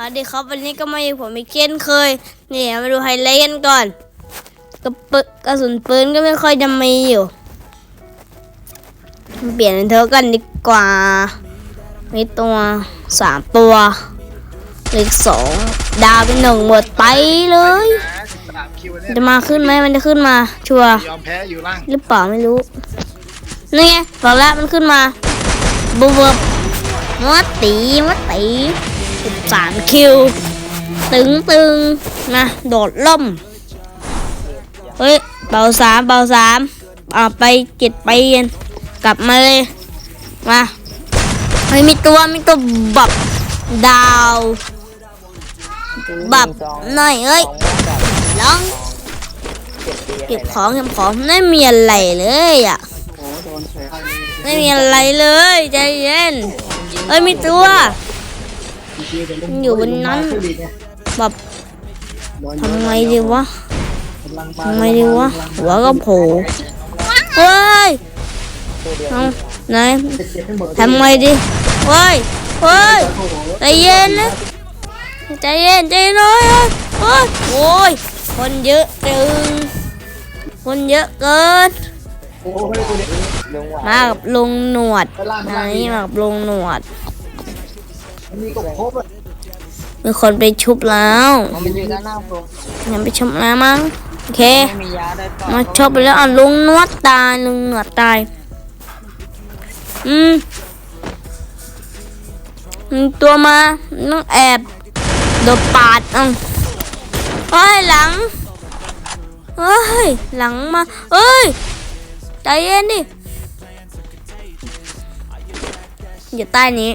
สวัสดีครับวันนี้ก็มาอยู่ผมอีกเช่นเคย นี่มาดูไฮไลท์กันก่อนกระปึกกระสุนปืนก็ไม่ค่อยจะมีอยู่ เปลี่ยนเป็นเธอกันดีกว่า มีตัวสามตัวเหล็กสองดาวเป็นหนึ่งหมดไปเลยสามคิวเนี่ยจะมาขึ้นไหมมันจะขึ้นมา ชัวร์ยอมแพ้อยู่ล่างหรือเปล่าไม่รู้นี่ไงบอกแล้วมันขึ้นมาบวบมัดตีมัดตี สามคิว ตึงตึงนะโดดล่ม เฮ้ย เบาสามเบาสามเอาไปเจ็ดไปเย็น กลับมาเลย มา เฮ้ย มีตัวมีตัวบับดาว บับหน่อยเอ้ยลองเก็บของเก็บของไม่มีอะไรเลยอะไม่มีอะไรเลยใจเย็นเอ้ยมีตัว อยู่บนนั้นแบบทำไงดีวะทำไงดีวะหัวก็โผล่เฮ้ยเอาไหนทำไงดีเฮ้ยเฮ้ยใจเย็นนะใจเย็นใจเย็นหน่อยเฮ้ยโอ้ยคนเยอะจึงคนเยอะเกินโอ้ไม่ได้ตัวเด็กมากับลุงหนวดไปล่างไปไหนล่างนี่มากับลุงหนวด มันมีกบครบอะมีคนไปชุบแล้วมันอยู่ด้านหน้าผมยังไปชุบแล้วมั้งโอเคไม่มียาได้ป่ะมาชอบไปแล้วอะลุงหนวดตายลุงหนวดตายอืมมีตัวมาต้องแอบโดดปาดเอะเฮ้ยหลังเฮ้ยหลังมาเฮ้ยใจเย็นดิอยู่ใต้นี้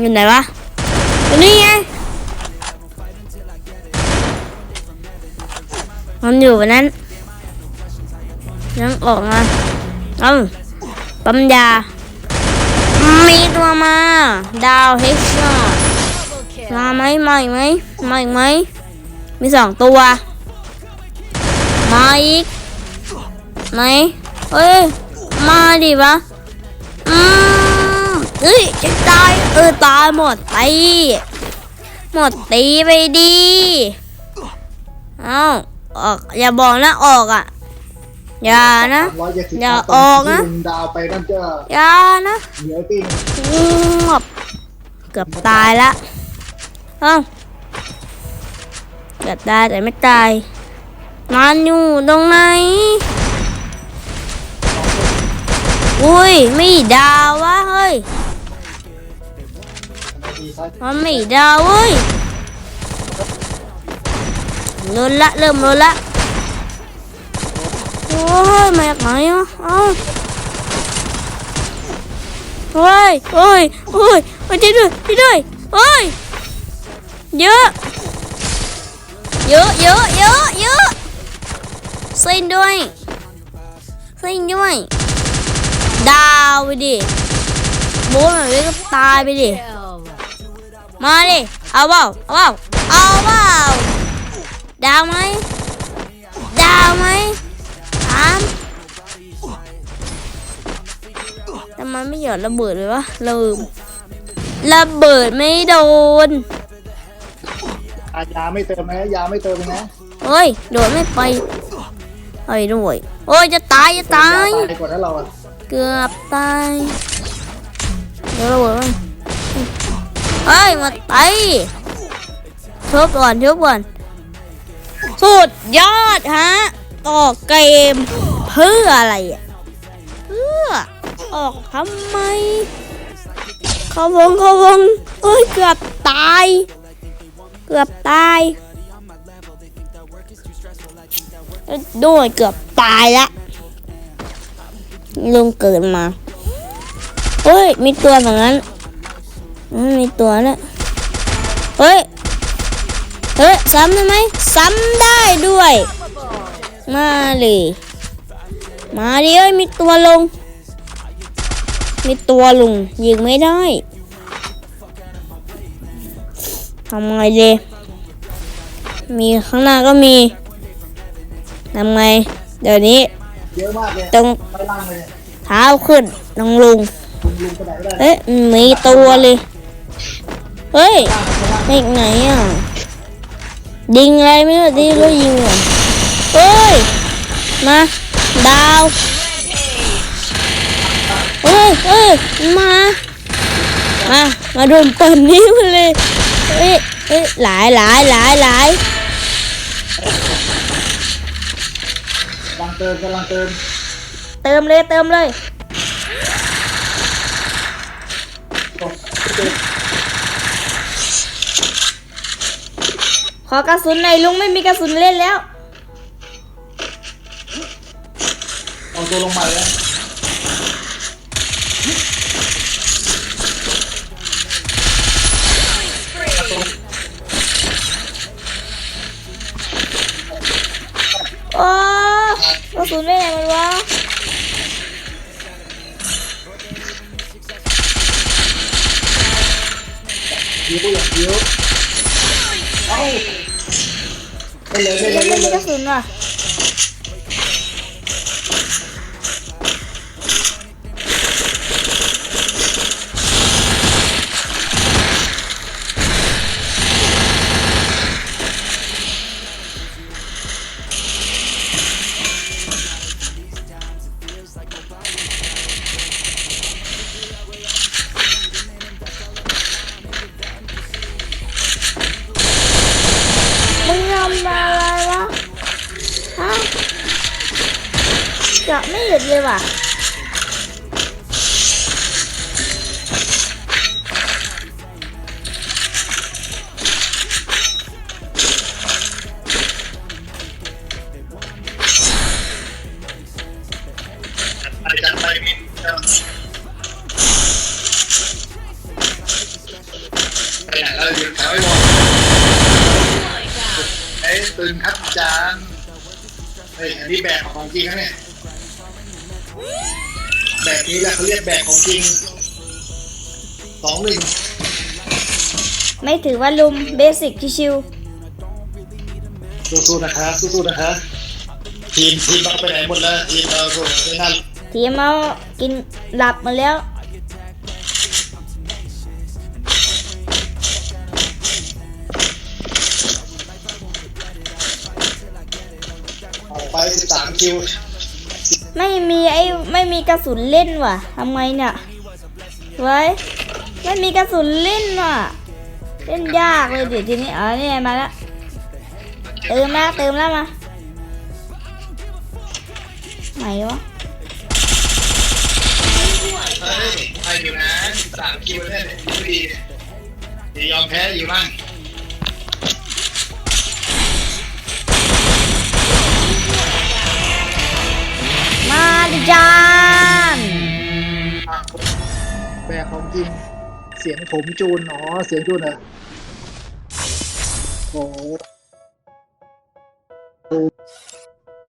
อยู่ไหนวะอยู่นี่ไงมันอยู่บนนั้นยังออกมาเอ้าปั๊มยามีตัวมา ดาวเฮกซ์มาไหมมาอีกไหมมาอีกไหมมีสองตัว มาอีกไหนเอ้ย มาดิวะอืม เอ้ยจะตายเออตายหมดไปหมดตีไปดีเอ้าออกอย่าบอกนะออกอะอย่านะร้อยเจ็ดสิบอย่าออกนะที่ลุงดาวไปนั่นจะอย่านะเหลือตีงบเกือบตายละเอ้าเกือบตายแต่ไม่ตายมันอยู่ตรงไหน อุ้ยไม่ดาว มันไม่ดาวเว้ยลนละเริ่มลนละโอ้ยมาจากไหนอะเอ้าโอ้ยโอ้ยโอ้ยมาช่วยด้วยช่วยด้วยโอ้ยเยอะเยอะเยอะเยอะเยอะเซ็นด้วยเซ็นด้วยดาวไปดิโบ้หน่อยก็ตายไปดิ มาดิเอาเปล่าเอาเปล่าเอาเปล่าดาวไหมดาวไหมถามทำไมไม่หยอดระเบิดเลยวะลืมระเบิดไม่โดนอายาไม่เติมนะยาไม่เติมนะเฮ้ยโดดไม่ไปเฮ้ยด้วยโอ้ยจะตายจะตายตายก่อนแล้วเราอะเกือบตายเดี๋ยวระเบิดมันเฮ้ยมาไปชบก่อนชบก่อนสุดยอดฮะต่อเกมเพื่ออะไรอะเพื่อออกทำไมเขาวงเขาวงเอ้ยเกือบตาย เกือบตายด้วยเกือบตายละลุงเกิดมาเฮ้ย มีตัวฝั่งนั้น อืมมีตัวนะเฮ้ย เฮ้ย ซ้ำได้ไหม ซ้ำได้ด้วย มาเลย มาดิเอ้ย มีตัวลง มีตัวลุงยิงไม่ได้ทำไงดีมีข้างหน้าก็มีทำไงเดี๋ยวนี้เยอะมากเลยตรงไปล่างเลยเนี่ยเท้าขึ้นลงลุงลุงลุงไปไหนไม่ได้เอ๊ะมีตัวเลย เฮ้ยเด็กไหนอะยิงอะไรไม่รู้ดีก็ยิงอะเฮ้ย มา ดาวเฮ้ยเฮ้ยมา มา มารุมปันนี้มาเลยเฮ้ยเฮ้ยหลายหลายหลายหลายกำลังเติมกำลังเติม เติมเลยเติมเลย อ้เติมขอกระสุนหน่อยลุงไม่มีกระสุนเล่นแล้ว เอาตัวลงมาเลยนะโอ้กระสุนไม่ไหนมันวะยิ้วอย่างยิ้วเอ้า ไปเลยไปเลยไปไม่เลมียกระสุนว่ะ จะไม่หยุดเลยว่ะตื่นครับจารย์เฮ้ยอันนี้แบบของจริงนะเนี่ย แบบนี้แหละเขาเรียกแบบของจริงสองหนึ่งไม่ถือว่าลุมเบสิกชิวสู้ๆนะคะสู้ๆนะคะทีมทีมเราไปไหนหมดแล้วทีมเราโอ้โหไม่น่าๆทีมเอากินหลับหมาแล้ว ออกไปสิบสามคิว ไม่มีไอ้ไม่มีกระสุนเล่นว่ะทำไงเนี่ยเว้ยไม่มีกระสุนเล่นว่ะ เล่นยากเลยเดี๋ยวทีนี้เออนี่ไงมาแล้วเติมแล้วเติมแล้วมาไหนวะเฮ้ยใครอยู่นะสามคิวเนี่ยดีไม่ดีดียอมแพ้อยู่บ้าง สียงผมจูนอ๋อเสียงจูนเหรอโอ้โห